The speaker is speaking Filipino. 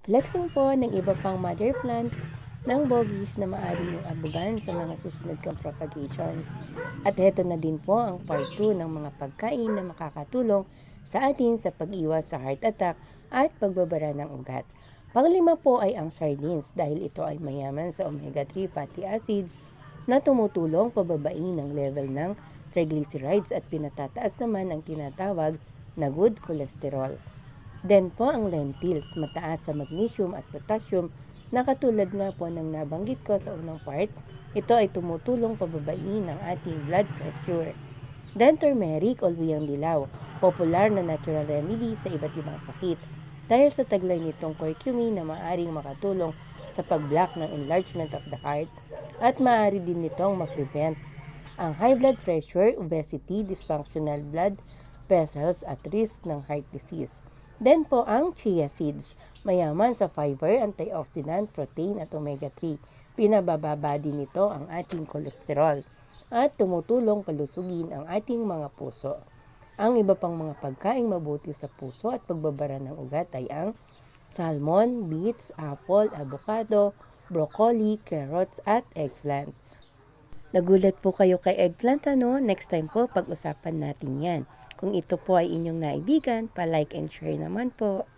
Flexing po ng iba pang mother plant ng bogies na maaari yung abugan sa mga susunod kong propagations. At heto na din po ang part 2 ng mga pagkain na makakatulong sa atin sa pag-iwas sa heart attack at pagbabara ng ugat. Panglima po ay ang sardines dahil ito ay mayaman sa omega-3 fatty acids na tumutulong pababain ng level ng triglycerides at pinatataas naman ang tinatawag na good cholesterol. Then po ang lentils, mataas sa magnesium at potassium na katulad nga po ng nabanggit ko sa unang part, ito ay tumutulong pababain ng ating blood pressure. Then turmeric o luyang dilaw, popular na natural remedy sa iba't ibang sakit dahil sa taglay nitong curcumin na maaaring makatulong sa pag-block ng enlargement of the heart at maaari din nitong ma-prevent ang high blood pressure, obesity, dysfunctional blood vessels at risk ng heart disease. Then po ang chia seeds, mayaman sa fiber, antioxidant, protein at omega-3. Pinabababa din nito ang ating kolesterol at tumutulong palusugin ang ating mga puso. Ang iba pang mga pagkaing mabuti sa puso at pagbabara ng ugat ay ang salmon, beets, apple, avocado, broccoli, carrots at eggplant. Nagulat po kayo kay eggplant ano? Next time po pag-usapan natin yan. Kung ito po ay inyong naibigan, pa-like and share naman po.